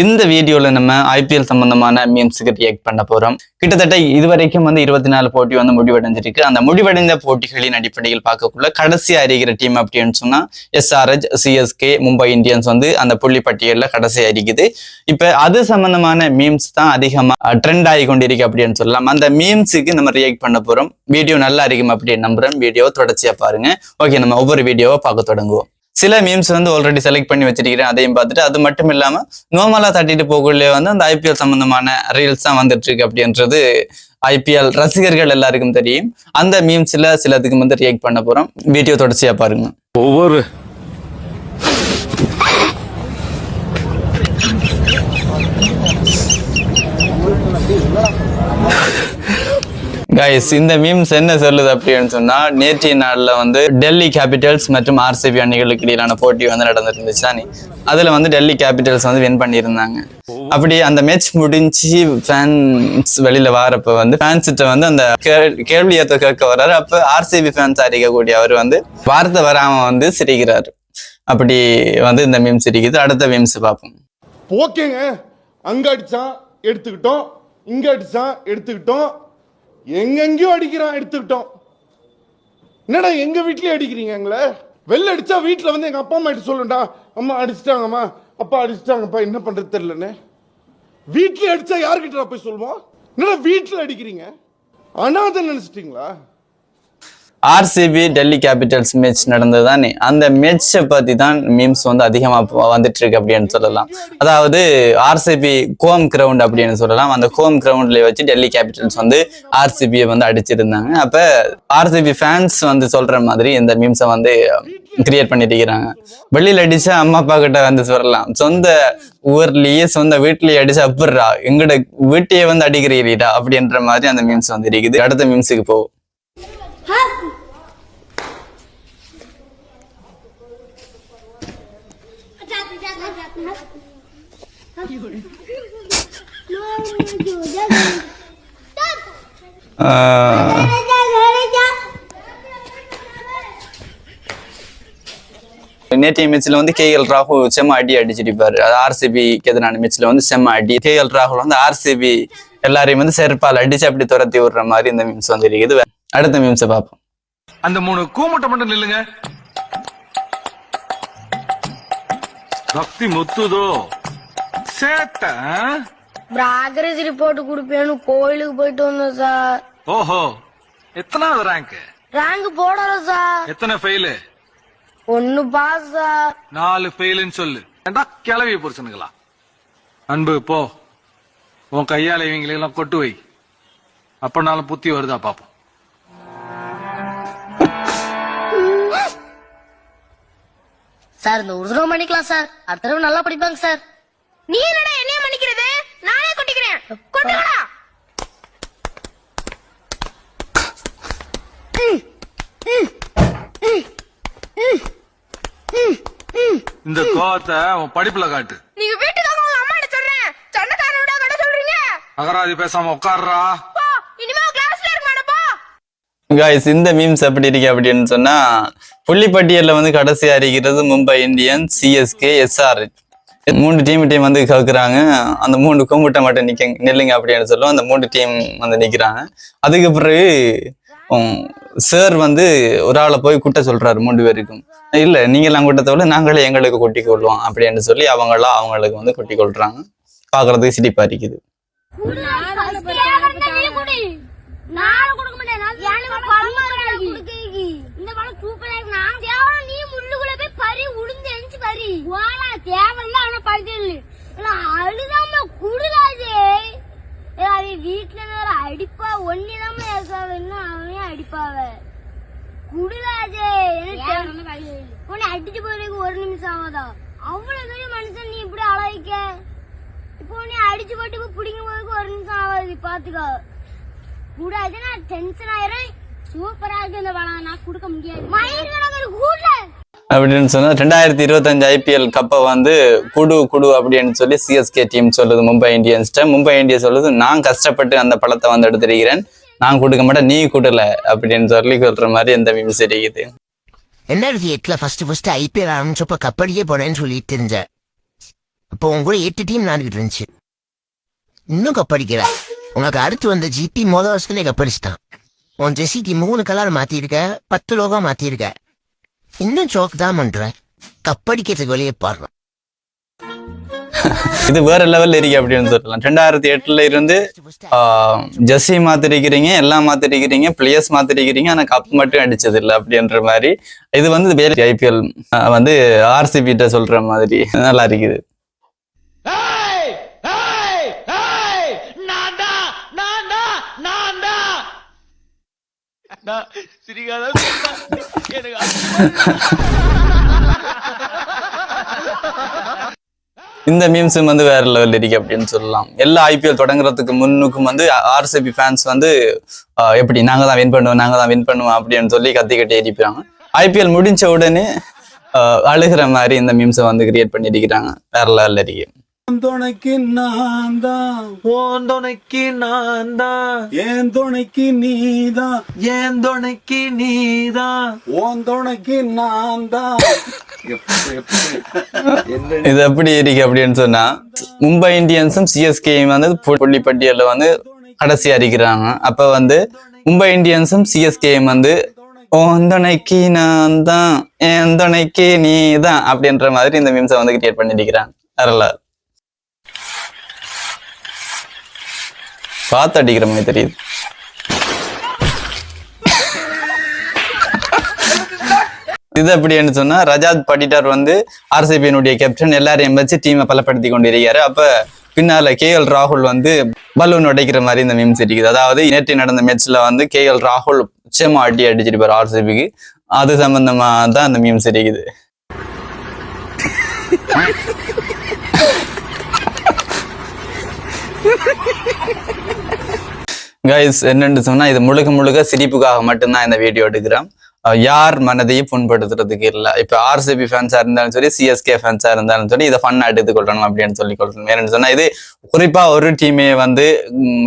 இந்த வீடியோல நம்ம ஐபிஎல் சம்பந்தமான மீம்ஸுக்கு ரியாக்ட் பண்ண போறோம். கிட்டத்தட்ட இதுவரைக்கும் வந்து இருபத்தி நாலு போட்டி வந்து முடிவடைஞ்சிருக்கு. அந்த முடிவடைந்த போட்டிகளின் அடிப்படையில் பார்க்கக்குள்ள கடைசி அறிகிற டீம் அப்படின்னு சொன்னா எஸ்ஆர்ஹெச் சிஎஸ்கே மும்பை இந்தியன்ஸ் வந்து அந்த புள்ளி பட்டியலில் கடைசி அறிக்குது இப்ப அது சம்பந்தமான மீம்ஸ் தான் அதிகமா ட்ரெண்ட் ஆகி கொண்டிருக்கு அப்படின்னு சொல்லலாம். அந்த மீம்ஸுக்கு நம்ம ரியாக்ட் பண்ண போறோம். வீடியோ நல்லா இருக்கும் அப்படின்னு நம்புறோம் வீடியோ தொடர்ச்சியா பாருங்க. ஓகே நம்ம ஒவ்வொரு வீடியோவை பார்க்க தொடங்குவோம். சில மீம்ஸ் வந்து ஆல்ரெடி செலக்ட் பண்ணி வச்சிருக்கிறேன் அதையும் பார்த்துட்டு அது மட்டும் இல்லாம நோமலாக தட்டிட்டு போகக்குள்ளே வந்து அந்த ஐபிஎல் சம்மந்தமான ரீல்ஸ் தான் வந்துட்டு இருக்கு அப்படின்றது ஐபிஎல் ரசிகர்கள் எல்லாருக்கும் தெரியும். அந்த மீம்ஸ்ல சிலதுக்கு வந்து ரியாக்ட் பண்ண போறோம். வீடியோ தொடர்ச்சியா பாருங்க. ஒவ்வொரு கைஸ் இந்த மீம்ஸ் என்ன சொல்லுது அப்படின்னு சொன்னா நேற்றைய நாள்ல வந்து டெல்லி கேபிட்டல்ஸ் மற்றும் ஆர்சிபி அணிகளுக்கு இடையிலான போட்டி வந்து நடந்துருந்துச்சு தானே? அதுல வந்து டெல்லி கேபிட்டல்ஸ் வந்து வின் பண்ணியிருந்தாங்க. அப்படி அந்த மேட்ச் முடிஞ்சு ஃபேன்ஸ் வெளியில வாரப்ப வந்து ஃபேன்ஸ்கிட்ட வந்து அந்த கேள்- கேள்வி ஏற்ற கேட்க வர்றாரு. அப்ப ஆர்சிபி ஃபேன்ஸ் அறிக்கக்கூடிய அவர் வந்து வார்த்தை வராம வந்து சிரிக்கிறாரு. அப்படி வந்து இந்த மீம்ஸ் சிரிக்குது. அடுத்த மீம்ஸ் பார்ப்போம். ஓகேங்க அங்க அடிச்சான் எடுத்துக்கிட்டோம். இங்க அடிச்சான் எடுத்துக்கிட்டோம். எங்கெங்கயோ அடிக்கிறான் எடுத்துக்கிட்டோம். என்னடா எங்க வீட்லயே அடிக்கிறீங்க எங்களை? வெளில அடிச்சா வீட்டில் வந்து எங்க அப்பா அம்மா கிட்ட சொல்லுண்டா அம்மா அடிச்சிட்டாங்கம்மா. அப்பா அடிச்சிட்டாங்கப்பா என்ன பண்றது தெரியலன்னு. வீட்டில் அடிச்சா யார்கிட்ட போய் சொல்லுவோம்? என்னடா வீட்டில் அடிக்கிறீங்க? அனாதை நினைச்சிட்டீங்களா? ஆர்சிபி டெல்லி கேபிட்டல்ஸ் மேட்ச் நடந்தது தானே அந்த மேட்சை பற்றி தான் மீம்ஸ் வந்து அதிகமாக வந்துட்டு இருக்கு அப்படின்னு சொல்லலாம். அதாவது ஆர்சிபி ஹோம் கிரவுண்ட் அப்படின்னு சொல்லலாம். அந்த ஹோம் கிரவுண்டில் வச்சு டெல்லி கேபிட்டல்ஸ் வந்து ஆர்சிபியை வந்து அடிச்சிருந்தாங்க. அப்போ ஆர்சிபி ஃபேன்ஸ் வந்து சொல்கிற மாதிரி இந்த மீம்ஸை வந்து கிரியேட் பண்ணிருக்கிறாங்க வெளியில் அடிச்சா அம்மா அப்பா கிட்ட வந்து சொல்லலாம். சொந்த ஊர்லயே சொந்த வீட்லயே அடிச்சா அப்படிரா எங்கட வீட்டையே வந்து அடிக்கிறீடா அப்படின்ற மாதிரி அந்த மீம்ஸ் வந்து இருக்குது. அடுத்த மீம்ஸுக்கு போவோம் நேற்றைய மேட்ச்ல வந்து கே எல் ராகுல் செம்ம அடி அடிச்சிருப்பாரு. அது ஆர்சிபிக்கு எதிரான மேட்ச்ல வந்து செம்ம அடி. கே எல் ராகுல் வந்து ஆர்சிபி எல்லாரையும் வந்து செருப்பால் அடிச்சு அப்படி துரத்தி விடுற மாதிரி இந்த மீம்ஸ் வந்து இருக்குது அடுத்த மீம்ஸை பார்ப்போம். அந்த மூணு கூமட்டை மட்டும் நில்லுங்க. பக்தி முத்துதோ. சேட்ட? ப்ராக்ரஸ் ரிப்போர்ட் கொடுப்பேன்னு கோயிலுக்கு போயிட்டு வந்தோம் சார். ஓஹோ எத்தனாவது ரேங்க் ரேங்க் போடல சார். எத்தனை ஃபெயிலு ஒன்னு பாஸ் சார். நாலு ஃபெயிலுன்னு சொல்லு. ஏண்டா கிளவி புருஷனுங்களா? அன்பு போ. உன் கையால இவங்களெல்லாம் கொட்டு வை. அப்பனாலும் புத்தி வருதா பாப்போம். சார் இந்த ஒரு தடவை மன்னிக்கலாம் சார். அடுத்த தடவை நல்லா படிப்பாங்க சார். நீ என்னடா என்னைய மன்னிக்கிறது? நானே கொட்டிக்கிறேன். கொட்டுக்கடா இந்த கோவத்தை உன் படிப்புல காட்டு. நீங்க வீட்டுக்கு உங்க அம்மா சொல்றேன். சொந்தக்காரனோட கடை சொல்றீங்க. அகராதி பேசாம உட்கார்றா. காய்ஸ் இந்த மீம்ஸ் எப்படி இருக்கு அப்படின்னு சொன்னா புள்ளிப்பட்டியல்ல வந்து கடைசி அறிகிறது மும்பை இந்தியன்ஸ் சிஎஸ்கே எஸ்ஆர் மூணு டீம் டீம் வந்து கேக்குறாங்க அந்த மூணு கும்பிட்ட மட்டும் நிக்க நில்லுங்க அப்படின்னு சொல்லும். அந்த மூணு டீம் வந்து நிக்கிறாங்க. அதுக்கு பிறகு சார் வந்து ஒரு ஆளை போய் குட்ட சொல்றாரு மூன்று பேருக்கும். இல்ல நீங்களாம் குட்டத்தை விட நாங்களே எங்களுக்கு கொட்டி கொள்வோம் அப்படின்னு சொல்லி அவங்களா அவங்களுக்கு வந்து கொட்டி கொள்றாங்க. பாக்குறதுக்கு சிரிப்பா இருக்குது நாளை கொடுக்க மாட்டேன் எனக்கு பழமா இருக்கு இந்த பழம் சூப்பரா இருக்கு நான் தேவை நீ முள்ளுக்குள்ள போய் பறி உளுந்து எரிஞ்சு பறி வாடா தேவையில்ல அவன பறிக்கல அழுதாம குடுலாதே அவ வீட்டுல வேற அடிப்பா ஒன்னிதாம இருக்காவன்னு அவனே அடிப்பாவ? குடுலாதே உன்னை அடிச்சு போறதுக்கு ஒரு நிமிஷம் ஆகாதா? அவ்வளவு பெரிய மனுஷன் நீ இப்படி அழகிக்க. இப்போ உன்னை அடிச்சு போட்டு பிடிக்கும் போதுக்கு ஒரு நிமிஷம் ஆகாது பாத்துக்கோ. கூடாது நான் டென்ஷன் ஆயிரும் சூப்பரா இருக்கு இந்த பழம். நான் கொடுக்க முடியாது. மயிர் கணக்கு கூடல அப்படின்னு சொன்னா ரெண்டாயிரத்தி இருபத்தஞ்சு ஐபிஎல் கப்பை வந்து குடு குடு அப்படின்னு சொல்லி சிஎஸ்கே டீம் சொல்லுது மும்பை இந்தியன்ஸ்ட்ட மும்பை இந்தியன்ஸ் சொல்லுது நான் கஷ்டப்பட்டு அந்த படத்தை வந்து எடுத்திருக்கிறேன். நான் கொடுக்க மாட்டேன் நீ கொடுல அப்படின்னு சொல்லி சொல்ற மாதிரி எந்த மீம்ஸ் இருக்குது ரெண்டாயிரத்தி எட்டுல ஃபர்ஸ்ட் ஃபர்ஸ்ட் ஐபிஎல் ஆரம்பிச்சப்ப கப்படியே போனேன்னு சொல்லிட்டு இருந்தேன் அப்போ உங்க கூட எட்டு டீம் நாடுகிட்டு இருந்துச்சு. இன்னும் கப்படிக்கிற உனக்கு அடுத்து வந்த ஜிபி மொதல் வருஷத்துல கப்படிச்சுட்டான் உன் ஜெசிக்கு மூணு கலர் மாத்திருக்க பத்து லோகா மாத்திருக்க. இன்னும் சோக் தான் பண்ற கப்படிக்கிறதுக்கு வெளியே பாடுறான் இது வேற லெவல்ல இருக்கு அப்படின்னு சொல்லலாம் ரெண்டாயிரத்தி எட்டுல இருந்து ஜெர்சி மாத்திருக்கிறீங்க எல்லாம் மாத்திருக்கிறீங்க பிளேயர்ஸ் மாத்திருக்கிறீங்க ஆனா கப் மட்டும் அடிச்சது இல்லை அப்படின்ற மாதிரி. இது வந்து ஐபிஎல் வந்து ஆர்சிபி கிட்ட சொல்ற மாதிரி. நல்லா இருக்குது. இந்த மீம்ஸும் வந்து வேற லெவல் இருக்கு அப்படின்னு சொல்லலாம். எல்லா ஐபிஎல் தொடங்குறதுக்கு முன்னுக்கும் வந்து ஆர்சிபி ஃபேன்ஸ் வந்து ஆஹ் எப்படி நாங்க தான் வின் பண்ணுவோம் நாங்க தான் வின் பண்ணுவோம் அப்படின்னு சொல்லி கத்திக்கிட்டே இருப்பாங்க ஐபிஎல் முடிஞ்ச உடனே ஆஹ் அழுகிற மாதிரி இந்த மீம்ஸை வந்து கிரியேட் பண்ணிருக்கிறாங்க. வேற லெவல் இருக்கு. துணைக்கு நான் தான் உன் துணைக்கு நான் தான் என் துணைக்கு நீதான். என் துணைக்கு நீதான். உன் துணைக்கு நான் தான் இது எப்படி இருக்கு அப்படின்னு சொன்னா மும்பை இந்தியன்ஸும் சிஎஸ்கேயும் வந்து பு- புள்ளி பட்டியல்ல வந்து கடைசி அறிக்கிறாங்க அப்ப வந்து மும்பை இந்தியன்ஸும் சிஎஸ்கேயும் வந்து உன் துணைக்கு நான் தான் என் துணைக்கு நீ தான் அப்படின்ற மாதிரி இந்த மீம்ஸை வந்து கிரியேட் பண்ணிருக்கிறாங்க வரல காத்து அடிக்கிற மாதிரி தெரியுது. இது அப்படின்னு சொன்னா ரஜாத் படிட்டார் வந்து ஆர்சிபியினுடைய கேப்டன் எல்லாரையும் வச்சு டீமை பலப்படுத்தி கொண்டிருக்காரு அப்ப பின்னால கே எல் ராகுல் வந்து பலூன் உடைக்கிற மாதிரி இந்த மீம்ஸ் இருக்குது. அதாவது நேற்று நடந்த மேட்ச்ல வந்து கே எல் ராகுல் உச்சமா அடி அடிச்சிருப்பார் ஆர்சிபிக்கு. அது சம்பந்தமா தான் அந்த மீம்ஸ் இருக்குது. கைஸ் என்னென்னு சொன்னா இது முழுக்க முழுக்க சிரிப்புக்காக மட்டும்தான் இந்த வீடியோ எடுக்கிறேன் யார் மனதையும் புண்படுத்துறதுக்கு இல்லை. இப்போ ஆர்சிபி ஃபேன்ஸாக இருந்தாலும் சரி சிஎஸ்கே ஃபேன்ஸாக இருந்தாலும் சரி இதை ஃபன்னாக எடுத்துக்கொள்ளணும் அப்படின்னு சொல்லி கொள்ளணும் ஏன்னு சொன்னால் இது குறிப்பா ஒரு டீமே வந்து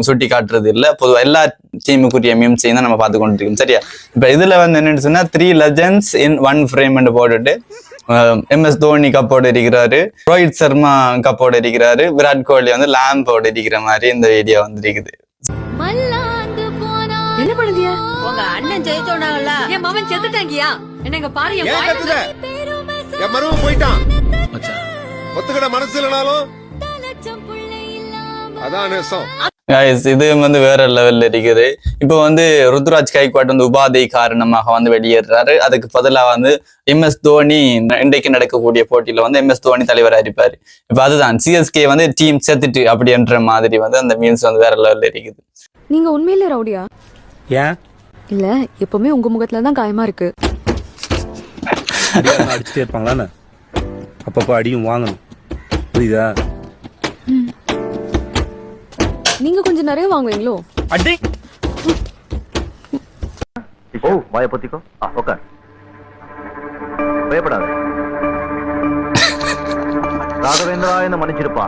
சுட்டி காட்டுறது இல்ல. பொதுவா எல்லா டீமுக்குரிய மீம்ஸையும் தான் நம்ம பார்த்து கொண்டு இருக்கோம் சரியா? இப்ப இதுல வந்து என்னன்னு சொன்னா three legends in one frame போட்டுட்டு எம்எஸ் தோனி கப்போடு இருக்கிறாரு ரோஹித் சர்மா கப்போடு இருக்கிறாரு விராட் கோலி வந்து லேம்போடு இருக்கிற மாதிரி இந்த வீடியோ வந்து இருக்குது என்ன பண்ணுதியா? உங்க அண்ணன் ஜெயிச்சோனாங்கல்ல. என் மகன் செத்துட்டாங்கயா என்னங்க பாரு என் என் மருமன் போயிட்டான். ஒத்துக்கிட மனசு இல்லைனாலும் அதான் நேசம். இது வந்து வேற லெவல்ல இருக்குது. இப்போ வந்து ருத்ராஜ் கைக்வாட் வந்து உபாதை காரணமாக வந்து வெளியேறாரு. அதுக்கு பதிலா வந்து எம்எஸ் தோனி இன்றைக்கு நடக்கக்கூடிய போட்டியில வந்து எம்எஸ் தோனி தலைவரா இருப்பாரு. இப்போ அதுதான். சிஎஸ்கே வந்து டீம் சேர்த்துட்டு அப்படின்ற மாதிரி வந்து அந்த மீன்ஸ் வந்து வேற லெவல்ல இருக்குது. நீங்க உண்மையில ரவுடியா? ஏன்? இல்ல எப்பவுமே உங்க முகத்துல தான் காயமா இருக்கு. அடிச்சுட்டே இருப்பாங்களான்னு? அப்பப்போ அடியும் வாங்கணும். புரியுதா? நிறைய வாங்குவீங்களோ? அடி! ஓ வாய பொத்திக்கோ. உட்கார் பயப்படாத. ராகவேந்திரா என்ன மன்னிச்சிருப்பா.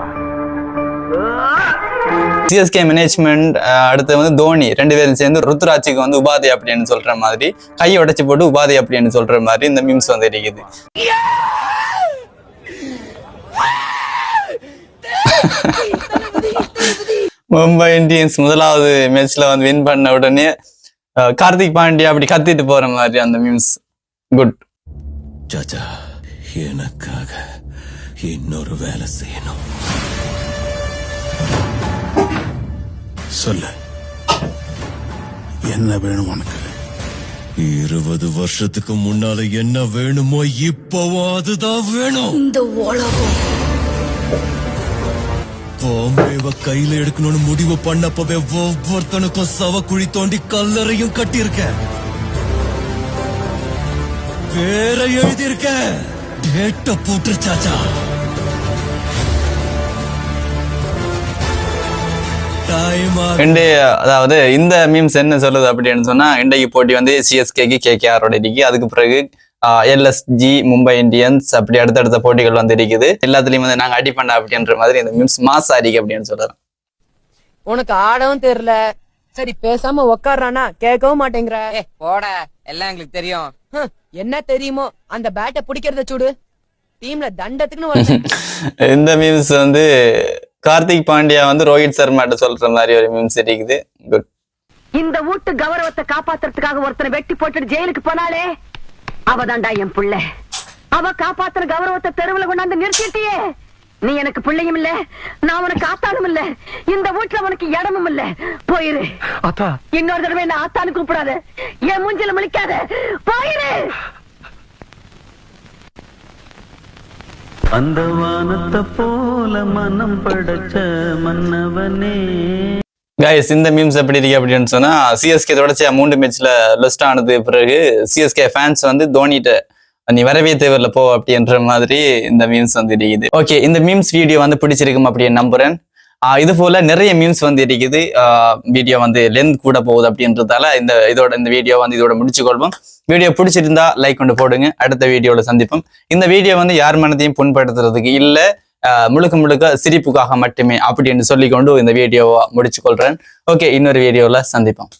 சிஎஸ்கே மேனேஜ்மெண்ட் அடுத்து வந்து தோனி. ரெண்டு பேரும் சேர்ந்து ருத்ராஜுக்கு வந்து உபாதை அப்படின்னு சொல்ற மாதிரி கையை உடைச்சு போட்டு உபாதை அப்படின்னு சொல்ற மாதிரி இந்த மீம்ஸ் வந்து இருக்குது. மும்பை இந்தியன்ஸ் முதலாவது மேட்ச்ல வந்து வின் பண்ண உடனே கார்த்திக் பாண்டியா அப்படி கத்திட்டு போற மாதிரி அந்த மீம்ஸ் குட் சாச்சா எனக்காக இன்னொரு வேலை செய்யணும். சொல்லு. என்ன வேணும் உனக்கு? இருபது வருஷத்துக்கு முன்னால என்ன வேணுமோ இப்பவும் அதுதான் வேணும். இந்த உலகம். பாம்பேவ கையில எடுக்கணும்னு முடிவு பண்ணப்பவே ஒவ்வொருத்தனுக்கும் குழி தோண்டி கல்லறையும் கட்டியிருக்க. வேற எழுதியிருக்க. டேட்ட போட்டு சாச்சா. அதாவது இந்த மீம்ஸ் என்ன சொல்லுது அப்படின்னு சொன்னா இன்றைக்கு போட்டி வந்து சிஎஸ்கேக்கு கேகேஆரோட இருக்கு அதுக்கு பிறகு எல்எஸ்ஜி மும்பை இந்தியன்ஸ் அப்படி அடுத்தடுத்த போட்டிகள் வந்து இருக்குது எல்லாத்துலயும் வந்து நாங்க அடி பண்ண அப்படின்ற மாதிரி இந்த மீம்ஸ் மாஸ் அடிக்கு அப்படின்னு சொல்றோம். உனக்கு ஆடவும் தெரியல. சரி பேசாம உக்காடுறானா கேட்கவும் மாட்டேங்கிற. போட. எல்லாம் எங்களுக்கு தெரியும். என்ன தெரியுமோ? அந்த பேட்டை பிடிக்கிறத சுடு. டீம்ல தண்டத்துக்குன்னு ஒரு இந்த மீம்ஸ் வந்து கார்த்திக் பாண்டியா வந்து ரோஹித் சர்மாட்ட சொல்ற மாதிரி ஒரு மீம்ஸ் இருக்குது. குட் இந்த வீட்டு கௌரவத்தை காப்பாத்துறதுக்காக ஒருத்தனை வெட்டி போட்டுட்டு ஜெயிலுக்கு போனாலே அவதான்டா என் புள்ள. அவ காப்பாத்துற கௌரவத்தை தெருவுல கொண்டாந்து நிறுத்திட்டியே. நீ எனக்கு பிள்ளையும் இல்ல நான் உனக்கு ஆத்தானும் இல்ல இந்த வீட்டுல உனக்கு இடமும் இல்ல. போயிரு. அத்தா இன்னொரு தடவை என்ன ஆத்தானு கூப்பிடாத. என் மூஞ்சில முழிக்காத. போயிரு. அந்த வானத்தை போல மனம் படைச்ச மன்னவனே. கைஸ் இந்த மீம்ஸ் எப்படி இருக்கு அப்படின்னு சொன்னா சிஎஸ்கே தொடர்ச்சியா மூன்று மேட்ச்ல லிஸ்ட் ஆனது பிறகு சிஎஸ்கே ஃபேன்ஸ் வந்து தோனிட்ட நீ வரவே தேவையில்ல போ அப்படின்ற மாதிரி இந்த மீம்ஸ் வந்து இருக்குது. ஓகே இந்த மீம்ஸ் வீடியோ வந்து பிடிச்சிருக்கும் அப்படின்னு நம்புறேன். இது போல நிறைய மீம்ஸ் வந்து இருக்குது. வீடியோ வந்து லென்த் கூட போகுது அப்படின்றதால இந்த இதோட இந்த வீடியோ வந்து இதோட முடிச்சுக்கொள்வோம். வீடியோ பிடிச்சிருந்தா லைக் கொண்டு போடுங்க. அடுத்த வீடியோவில் சந்திப்போம். இந்த வீடியோ வந்து யார் மனதையும் புண்படுத்துறதுக்கு இல்ல முழுக்க முழுக்க சிரிப்புக்காக மட்டுமே அப்படின்னு சொல்லிக்கொண்டு இந்த வீடியோவை முடிச்சுக்கொள்றேன். ஓகே இன்னொரு வீடியோல சந்திப்போம்.